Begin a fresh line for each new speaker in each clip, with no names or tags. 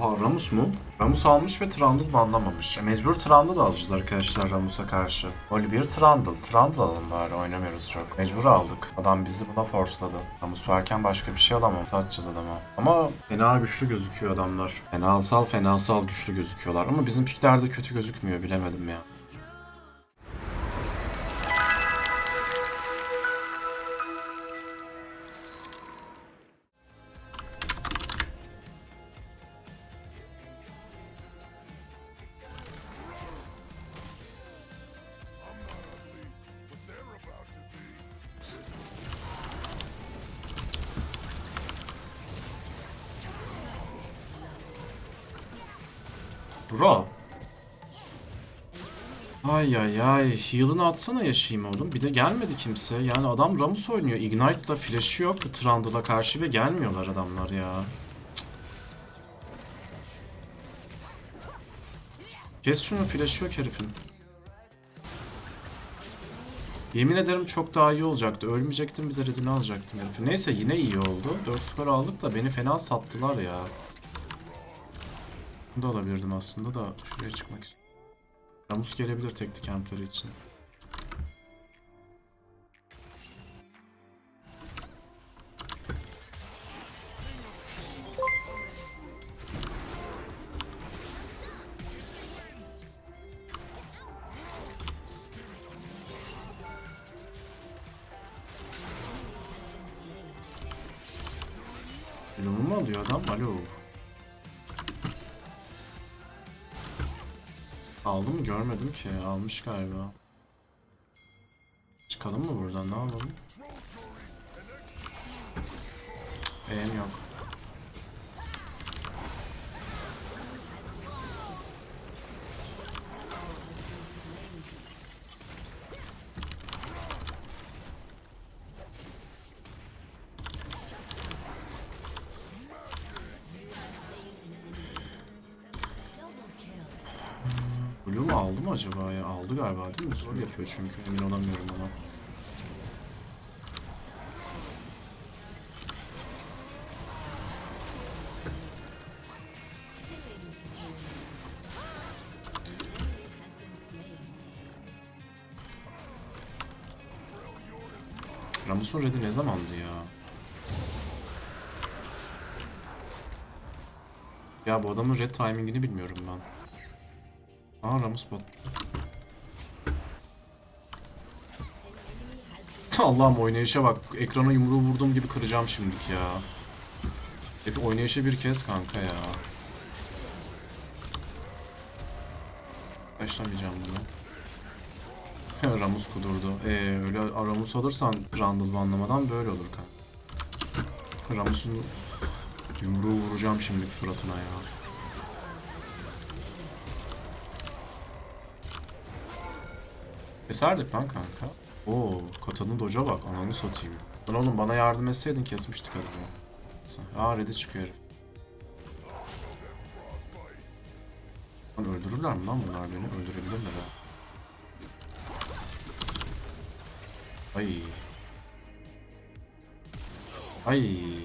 Oha Ramus mu? Ramus almış ve Trundle banlamamış. E, mecbur Trundle alacağız arkadaşlar Ramus'a karşı. Oliver Trundle. Trundle alalım bari oynamıyoruz çok. Mecbur aldık. Adam bizi buna forsladı. Ramus varken başka bir şey alamam. Atacağız adama. Ama fena güçlü gözüküyor adamlar. Fenasal fenasal güçlü gözüküyorlar. Ama bizim piklerde kötü gözükmüyor bilemedim ya. Bro. Ay ay ay. Heal'ını atsana yaşayayım oğlum. Bir de gelmedi kimse. Yani adam Ramus oynuyor. Ignite'la flash'ı yok Trundle'a karşı ve gelmiyorlar adamlar ya. Kes şunu flash'ı yok herifin. Yemin ederim çok daha iyi olacaktı. Ölmeyecektim bir de redini alacaktım herifin. Neyse yine iyi oldu. 4 skor aldık da beni fena sattılar ya. Bunu da alabilirdim aslında da şuraya çıkmak için. Ramus gelebilir tekli kampları için. Bloom'u mu alıyor adam? Alo. Aldı mı görmedim ki. Almış galiba. Çıkalım mı buradan? Ne yapalım? Beğen yok. Acaba ya? Aldı galiba değil mi? Sol yapıyor çünkü. Emin olamıyorum ona. Ramus'un red'i ne zamandı ya? Ya bu adamın red timingini bilmiyorum ben. Aa Ramus bot. Allah'ım oynayışa bak. Ekrana yumruğu vurduğum gibi kıracağım şimdilik ya. Hep oynayışa bir kez kanka ya. Başlamayacağım bunu. Ramus kudurdu. Ee, öyle Ramus alırsan Randall anlamadan böyle olur kanka. Ramus'un yumruğu vuracağım şimdi suratına ya. Keserdik lan kanka. Oo, Kota'nın doca bak. Ananı satayım. Lan oğlum bana yardım etseydin kesmiştik adamı. Aa red'e çıkıyor. Lan öldürürler mi lan bunlar beni? Öldürebilirler ha. Ay. Ay.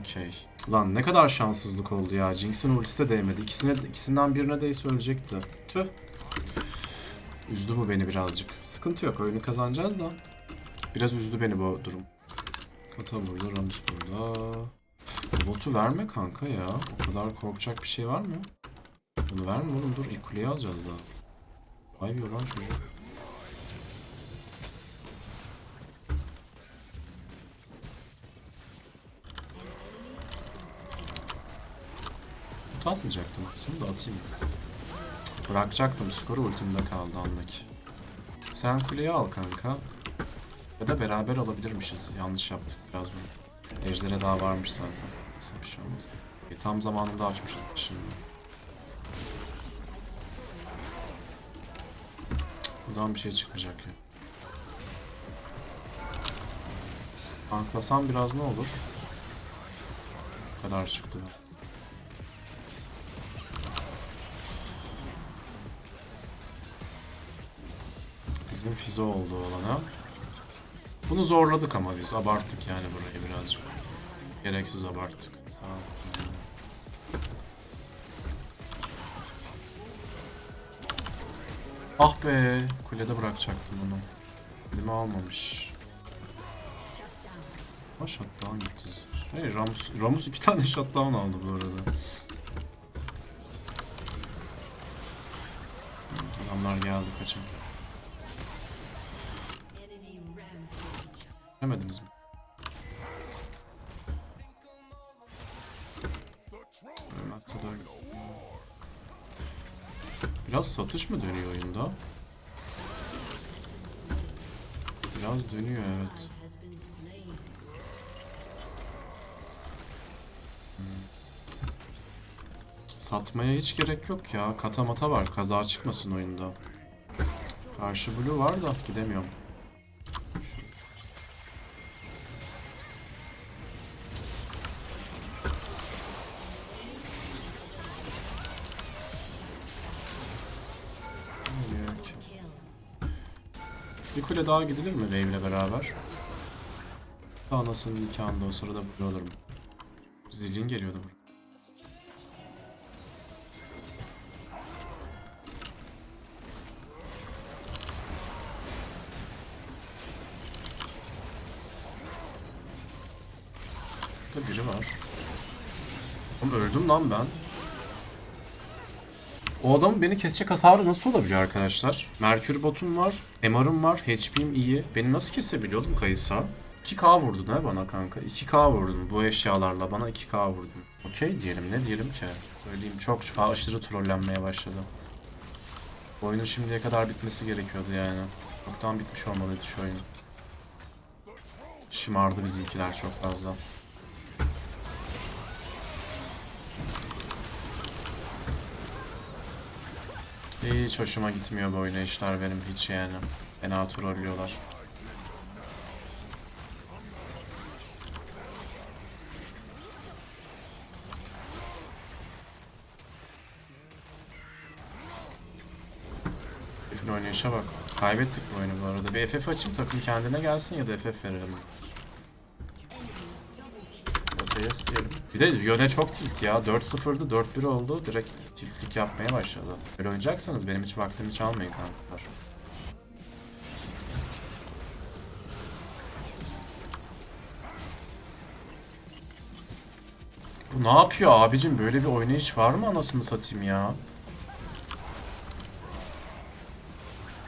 Okey. Lan ne kadar şanssızlık oldu ya. Jinx'in ultisi de değmedi. İkisine, ikisinden birine değse ölecekti. Tüh. Üzdü bu beni birazcık. Sıkıntı yok oyunu kazanacağız da. Biraz üzdü beni bu durum. Kata burada, Ramus burada. Botu verme kanka ya. O kadar korkacak bir şey var mı? Bunu verme oğlum dur ilk kuleyi alacağız daha. Vay bir lan çocuk. Bot atmayacaktım aslında da atayım. Bırakacaktım skoru ultimde kaldı anlaki. Sen kuleyi al kanka. Ya da beraber alabilirmişiz. Yanlış yaptık biraz bunu. Ejder'e daha varmış zaten. Neyse bir şey olmaz. E, tam zamanında açmışız şimdi. Buradan bir şey çıkacak ya. Tanklasam biraz ne olur? Bu kadar çıktı. Bizim politize oldu olana. Bunu zorladık ama biz abarttık yani burayı birazcık. Gereksiz abarttık. Sağ olun. Ah be, kulede bırakacaktım bunu. Elime almamış. Ha shutdown gitti. Hey Ramus, Ramus iki tane shutdown aldı bu arada. Adamlar geldi kaçın. Demediniz mi? Biraz satış mı dönüyor oyunda? Biraz dönüyor evet. Hmm. Satmaya hiç gerek yok ya. Katamata var. Kaza çıkmasın oyunda. Karşı blue var da gidemiyorum. Bir kule daha gidilir mi wave ile beraber? Anasının nikahında o sırada blue olurum. Zilin geliyordu buraya. Burada biri var. Oğlum öldüm lan ben. O adamın beni kesecek hasarı nasıl olabiliyor arkadaşlar? Merkür botum var, MR'ım var, HP'm iyi. Beni nasıl kesebiliyor oğlum Kayısa? 2K vurdun ha bana kanka. 2K vurdun bu eşyalarla bana 2K vurdun. Okey diyelim ne diyelim ki? Söyleyeyim çok şu aşırı trollenmeye başladı. Oyunun şimdiye kadar bitmesi gerekiyordu yani. Çoktan bitmiş olmalıydı şu oyun. Şımardı bizimkiler çok fazla. Hiç hoşuma gitmiyor bu oynayışlar benim hiç yani. Fena trollüyorlar. Herifin oynayışa bak. Kaybettik bu oyunu bu arada. Bir FF açayım takım kendine gelsin ya da FF verelim. Öteyes diyelim. Bir de yöne çok tilt ya. 4-0'dı 4-1 oldu. Direkt tiltlik yapmaya başladı. Böyle oynayacaksanız benim hiç vaktimi çalmayın kankalar. Bu ne yapıyor abicim? Böyle bir oynayış var mı anasını satayım ya?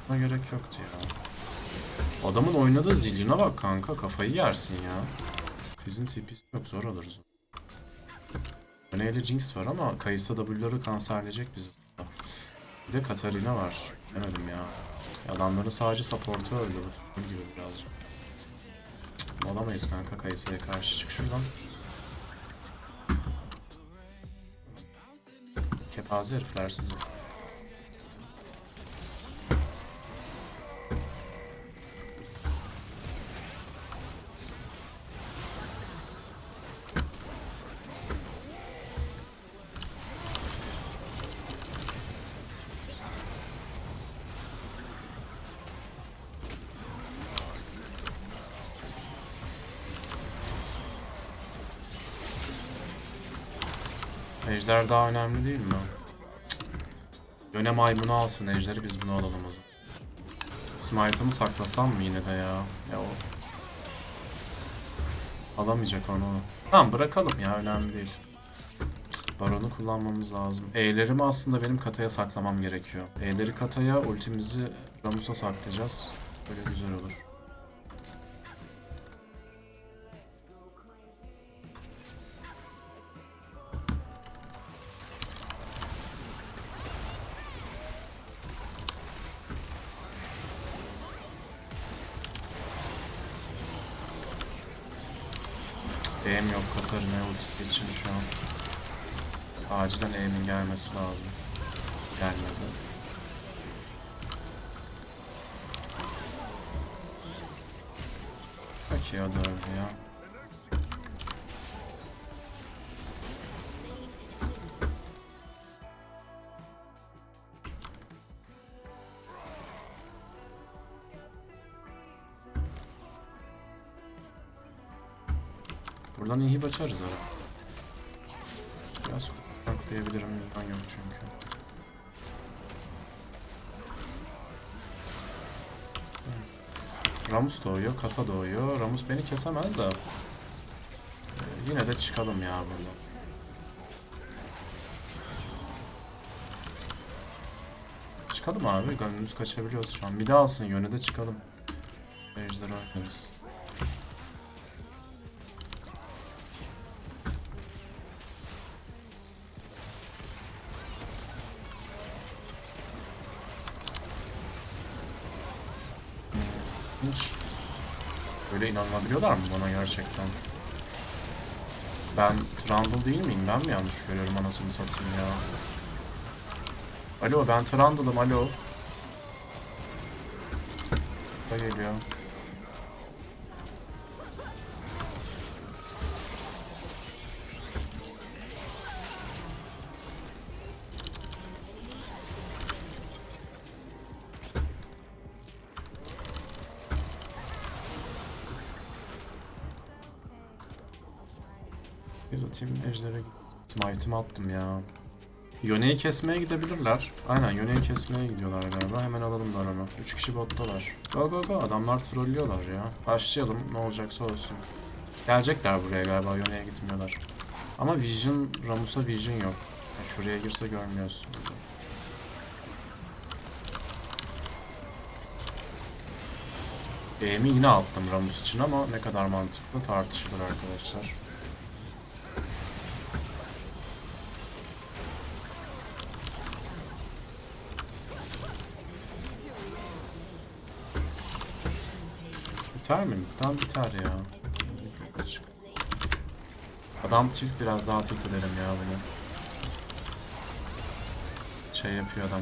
Buna gerek yoktu ya. Adamın oynadığı zilyona bak kanka. Kafayı yersin ya. Bizim TP'si çok zor alırız. Öneyle Jinx var ama Kayısa W'ları kanserleyecek bizi. Bir de Katarina var. Demedim ya. Adamların sadece support'u öldü. Bu gibi birazcık. Cık, Olamayız kanka Kayısa'ya karşı. Çık şuradan. Kepaze herifler sizi. Ejder daha önemli değil mi? Cık. Yöne maymunu alsın ejderi biz bunu alalım o zaman. Smite'ımı saklasam mı yine de ya? Ya o... Alamayacak onu. Tamam bırakalım ya önemli değil. Baron'u kullanmamız lazım. E'lerimi aslında benim kataya saklamam gerekiyor. E'leri kataya, ultimizi Ramus'a saklayacağız. Böyle güzel olur. E'm yok Katarina ultisi için şu an. Acilen E'min gelmesi lazım. Gelmedi. Peki ya dördü ya. Buradan inhib açarız herhalde. Biraz koklayabilirim. İlhan yok çünkü. Ramus doğuyor, Kata doğuyor. Ramus beni kesemez de. Ee, yine de çıkalım ya buradan. Çıkalım abi. Gönlümüz kaçabiliyoruz şu an. Bir daha alsın yönü de çıkalım. Ejderha oynarız. Hiç. Böyle inanabiliyorlar mı bana gerçekten? Ben Trundle değil miyim? Ben mi yanlış görüyorum anasını satayım ya? Alo ben Trundle'ım alo. Da geliyor. Biz atayım ejdere Smite'imi attım ya. Yone'yi kesmeye gidebilirler. Aynen Yone'yi kesmeye gidiyorlar galiba. Hemen alalım Baron'u. 3 kişi bottalar. Go go go adamlar trollüyorlar ya. Başlayalım ne olacaksa olsun. Gelecekler buraya galiba Yone'ye gitmiyorlar. Ama Vision, Ramus'a Vision yok. Ya şuraya girse görmüyoruz. E'mi yine attım Ramus için ama ne kadar mantıklı tartışılır arkadaşlar. Biter mi? Tam biter ya. Adam tilt biraz daha tilt edelim ya bunu. Şey yapıyor adam.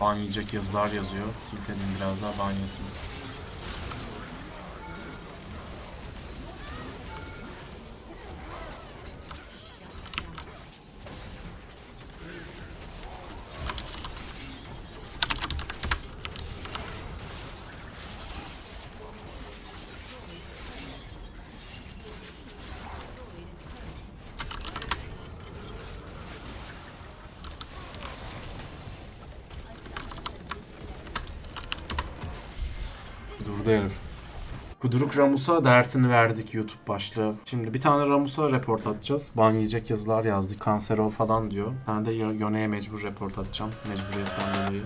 Ban yazılar yazıyor. Tilt edin biraz daha ban. Durdu herif. Kuduruk Ramus'a dersini verdik YouTube başlığı. Şimdi bir tane Ramus'a report atacağız. Ban yiyecek yazılar yazdık. Kanser ol falan diyor. Ben de Yone'ye mecbur report atacağım. Mecburiyetten dolayı.